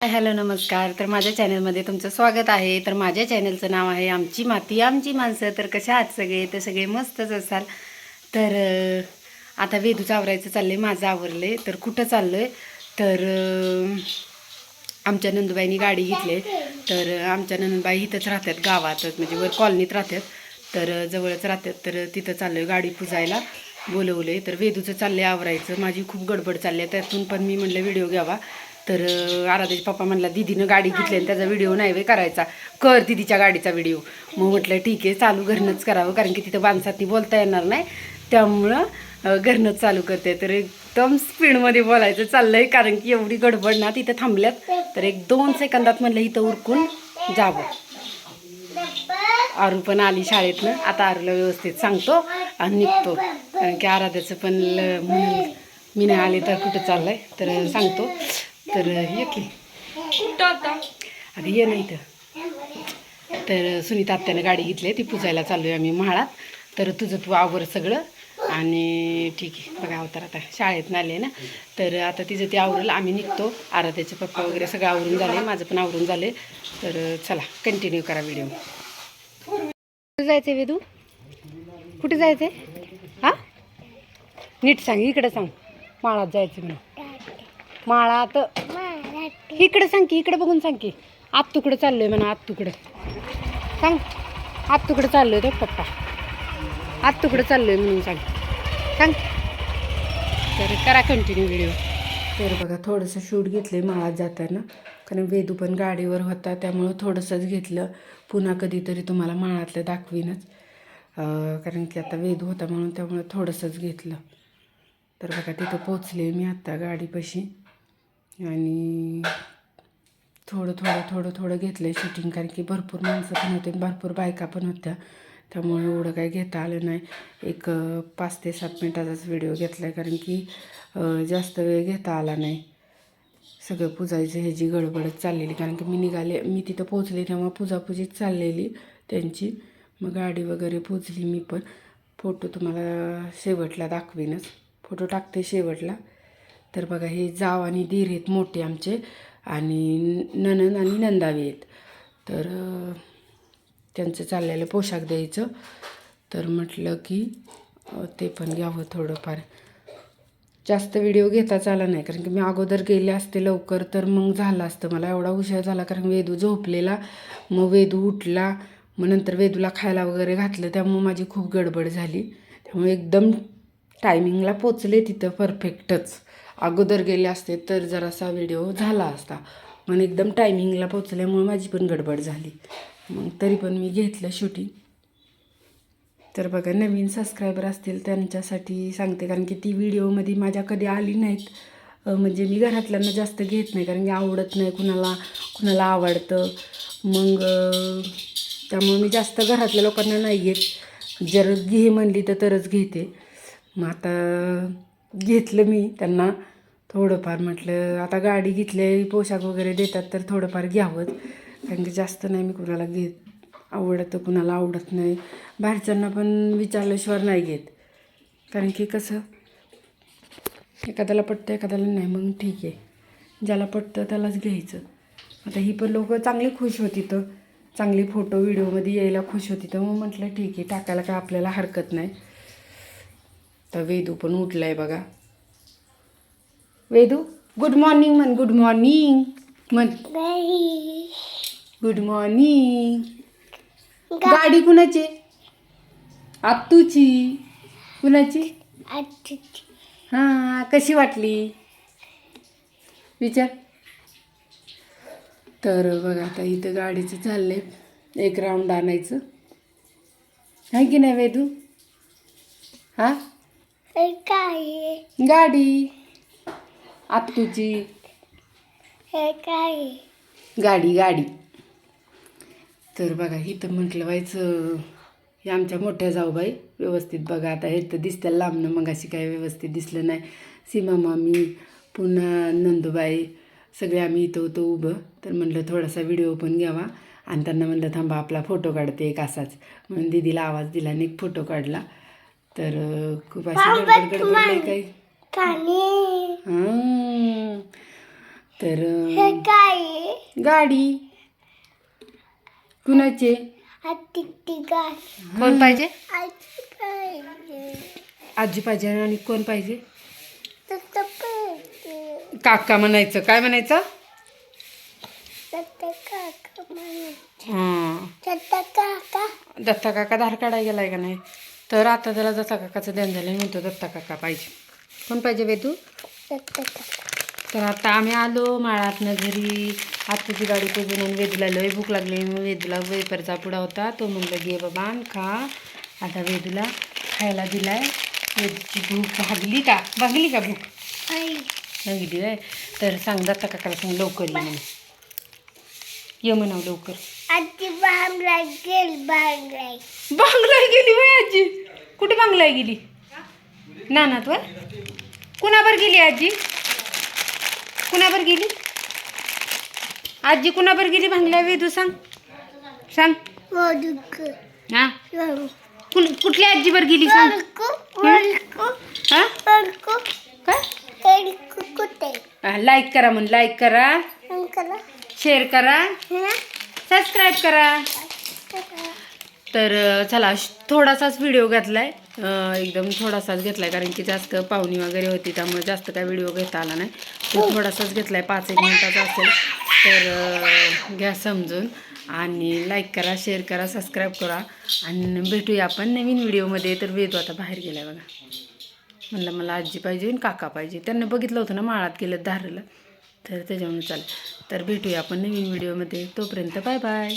Hello नमस्कार. तर माझ्या चॅनलमध्ये तुमचं स्वागत आहे. तर माझ्या चॅनलचं नाव आहे आमची माती आमची माणसं. तर कशा आहात सगळे? तर सगळे मस्तच असाल. तर आता वेदूचं आवरायचं चाललं आहे माझं आवरले तर कुठं चाललं आहे तर आमच्या नंदुबाईनी गाडी घेतली तर आमच्या नंदुबाई इथंच राहतात गावातच म्हणजे वर कॉलनीत राहतात. तर जवळच राहतात. तर तिथं चाललोय गाडी पुजायला बोलवले तर वेदूचं चाललंय आवरायचं. माझी खूप गडबड चालली आहे. त्यातून पण मी म्हणलं व्हिडिओ घ्यावा. तर आराध्याचे पप्पा म्हणला दिदीनं गाडी घेतली आणि त्याचा व्हिडिओ नाही वे करायचा. कर दिदीच्या गाडीचा व्हिडिओ. मग म्हटलं ठीक आहे चालू घरनंच करावं कारण की तिथं माणसात बोलता येणार नाही. त्यामुळं घरणंच घरनंच चालू करते. तर एकदम स्पीडमध्ये बोलायचं चाललंय कारण की एवढी गडबड ना तिथं थांबल्यात. तर एक दोन सेकंदात म्हणलं इथं उरकून जावं. आरू पण आली शाळेतनं. आता आरूला व्यवस्थित सांगतो आणि निघतो. कारण की आराध्याचं पण ल- म्हणून मी नाही आले तर कुठं चाललंय तर सांगतो. तर ये की. अगं ये नाही तर तर सुनीता आत्यानं गाडी घेतली ती पुजायला चालू आहे आम्ही म्हाळात. तर तुझं तू आवर सगळं. आणि ठीक आहे बघा अवतार आता शाळेत आले ना. तर आता तिचं ते आवरेल आम्ही निघतो. आराध्याचे पप्पा वगैरे सगळं आवरून झाले माझं पण आवरून झाले. तर चला कंटिन्यू करा व्हिडिओ कुठे जायचंय वेदू? कुठे जायचंय? हा? नीट सांग इकडे सांग. माळात जायचं म्हणून. माळात इकडे सांग की इकडे बघून सांग की. आत तुकडं चाललोय म्हणा आत तुकडं सांग. आत तुकडं चाललोय तो पप्पा. आत तुकडं चाललोय म्हणून सांग. सांग. तर करा कंटिन्यू व्हिडिओ तर बघा थोडंसं शूट घेतलं माळात जाताना. कारण वेदू पण गाडीवर होता त्यामुळं थोडंसंच घेतलं. पुन्हा कधीतरी तुम्हाला माळातलं दाखवीनच. कारण की आता वेदू होता म्हणून त्यामुळं थोडंसंच घेतलं. तर बघा तिथं पोचले मी आत्ता गाडीपाशी. आणि थोडं थोडं थोडं थोडं घेतलं आहे शूटिंग कारण की भरपूर माणसं पण होते आणि भरपूर बायका पण होत्या. त्यामुळे एवढं काही घेता आलं नाही. एक पाच ते सात मिनटाचाच व्हिडिओ घेतला आहे कारण की जास्त वेळ घेता आला नाही. सगळं पूजायचं ह्याची गडबडच चाललेली. कारण की मी निघाले मी तिथं पोचले तेव्हा पूजापूजीच चाललेली त्यांची. मग गाडी वगैरे पोचली मी पण. फोटो तुम्हाला शेवटला दाखवीनच. फोटो टाकते शेवटला. तर बघा हे जाव आणि दीर आहेत मोठे आमचे आणि ननन आणि नंदावी आहेत. तर त्यांचं चाललेलं पोशाख द्यायचं. तर म्हटलं की ते पण घ्यावं थोडंफार. जास्त व्हिडिओ घेताच आला नाही कारण की मी अगोदर गेले असते लवकर तर मग झालं असतं. मला एवढा उशीर झाला कारण वेदू झोपलेला. मग वेदू उठला. मग नंतर वेदूला खायला वगैरे घातलं. त्यामुळे माझी खूप गडबड झाली. त्यामुळे एकदम टायमिंगला पोचले तिथं परफेक्टच. अगोदर गेले असते तर जरासा व्हिडिओ झाला असता. पण एकदम टायमिंगला पोचल्यामुळे माझी पण गडबड झाली. मग तरी पण मी घेतलं शूटिंग. तर बघा नवीन सबस्क्रायबर असतील त्यांच्यासाठी सांगते कारण की ती व्हिडिओमध्ये माझ्या कधी आली नाहीत. म्हणजे मी घरातल्यांना जास्त घेत नाही कारण की आवडत नाही कुणाला कुणाला आवडतं. मग त्यामुळे मी जास्त घरातल्या लोकांना नाही घेत. जर घे म्हणली तर तरच घेते. मग आता घेतलं मी त्यांना थोडंफार म्हटलं आता गाडी घेतली पोशाख वगैरे देतात तर थोडंफार घ्यावंच. कारण की जास्त नाही मी कुणाला घेत आवडतं कुणाला आवडत नाही. बाहेरच्यांना पण विचारल्याशिवाय नाही घेत. कारण की कसं एखाद्याला पटतं एखाद्याला नाही मग ठीक आहे. ज्याला पटतं त्यालाच घ्यायचं. आता ही पण लोकं चांगली खुश होती तर. चांगली फोटो व्हिडिओमध्ये यायला खुश होती तर. मग म्हटलं ठीक आहे टाकायला काय आपल्याला हरकत नाही. तर वेदू पण उठला आहे बघा. वेदू गुड मॉर्निंग म्हण गुड मॉर्निंग म्हण. गुड मॉर्निंग गाडी कुणाची? आत्तूची. कुणाची? हां कशी वाटली? विचार. तर बघा आता इथं गाडीचं चाललंय. एक राऊंड आणायचं. आहे की नाही वेदू? हा? काय गाडी. आत्तूची. हे काय गाडी गाडी. तर बघा इथं म्हटलं व्हायचं हे आमच्या मोठ्या जाऊबाई व्यवस्थित बघा आता हे तर दिसतं लांबनं मग अशी काही व्यवस्थित दिसलं नाही. सीमा मामी पुन्हा नंदुबाई सगळे आम्ही इथं होतो उभं. तर म्हटलं थोडासा व्हिडिओ पण घ्यावा. आणि त्यांना म्हणलं थांबा आपला फोटो काढते एक असाच. म्हणून दिदीला आवाज दिला आणि एक फोटो काढला. तर खूप अशी गडबड गडबड नाही काही? पाणी हां तर हे गाडी. कुणाचे? कोण पाहिजे? आजी पाहिजे आणि कोण पाहिजे? काका म्हणायचं. काय म्हणायचं. हां. तसं काका. दत्ता काका धार काढायला गेलाय का नाही? तर आता त्याला दत्ता काकाचं ध्यान झालं म्हणतो दत्ता काका पाहिजे. कोण पाहिजे काका. तर आता आम्ही आलो माळातनं घरी. आत्ताची गाडी पुजून आणि वेदूला लय भूक लागली. मग वेदूला वेपरचा पुडा होता. तो म्हणलं घे बाबा खा. आता वेदूला खायला दिलाय. वेदूची भूक भागली का? भागली का भूक? भागली आहे तर सांग दत्ता काकाला सांग लवकर ये म्हणून. ये म्हणाव लवकर. आजी बांगला गेल बांगला बांगलाय गेली वय आजी. कुठे बांगलाय गेली? नानात वय? कुणाबर गेली आजी? कुणाबर गेली? आजी कुणाबर गेली बांगलाय वेदू सांग. सांग. हा. कुठल्या आजीवर गेली सांग. हा? काय लाईक करा म्हण लाईक करा. शेअर करा. सबस्क्राईब करा. तर चला श- थोडासाच व्हिडिओ घातला आहे एकदम थोडासाच घेतला आहे कारण की जास्त पाहुणी वगैरे होती त्यामुळे जास्त काय व्हिडिओ घेता आला नाही. तो थोडासाच घेतला आहे पाच एक मिनिटाचा असेल. तर घ्या समजून आणि लाईक करा शेअर करा सबस्क्राईब करा. आणि भेटूया आपण नवीन व्हिडिओमध्ये तर वेदू आता बाहेर गेला बघा. म्हणलं मला आजी पाहिजे आणि काका पाहिजे. त्यांना बघितलं होतं ना माळात गेलं धारलं. तर त्याच्यामुळे चालेल. तर भेटूया आपण नवीन व्हिडिओमध्ये. तोपर्यंत बाय बाय.